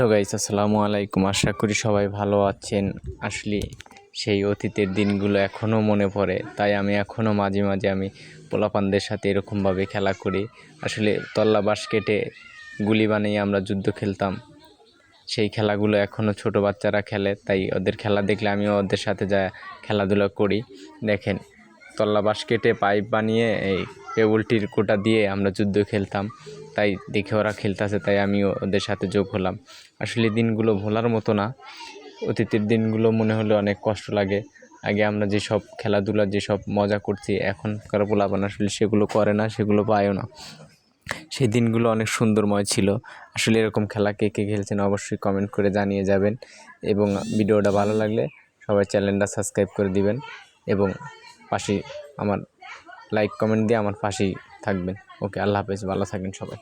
Hello guys আসসালামু আলাইকুম। আশা করি সবাই ভালো আছেন। আসলে সেই অতীতের দিনগুলো এখনও মনে পড়ে, তাই আমি এখনও মাঝে মাঝে আমি পোলাপানদের সাথে এরকমভাবে খেলা করি। আসলে তল্লা বাঁশ কেটে গুলি বানিয়ে আমরা যুদ্ধ খেলতাম। সেই খেলাগুলো এখনও ছোট বাচ্চারা খেলে, তাই ওদের খেলা দেখলে আমিও ওদের সাথে যা খেলাধুলা করি। দেখেন, তল্লা বাঁশ কেটে পাইপ বানিয়ে এই টেবুলটির কোটা দিয়ে আমরা যুদ্ধ খেলতাম। তাই দেখে ওরা খেলতেছে, তাই আমিও ওদের সাথে যোগ হলাম। আসলে দিনগুলো ভোলার মতো না। অতীতের দিনগুলো মনে হলে অনেক কষ্ট লাগে। আগে আমরা যেসব খেলাধুলা, যেসব মজা করছি এখনকার পোলাপান আসলে সেগুলো করে না, সেগুলো পায়ও না। সেই দিনগুলো অনেক সুন্দরময় ছিল। আসলে এরকম খেলা কে কে খেলছেন অবশ্যই কমেন্ট করে জানিয়ে যাবেন। এবং ভিডিওটা ভালো লাগলে সবাই চ্যানেলটা সাবস্ক্রাইব করে দিবেন। এবং পাশে আমার লাইক কমেন্ট দিয়ে আমার পাশেই থাকবেন। ওকে আল্লাহ হাফেজ ভালো থাকেন সবাই।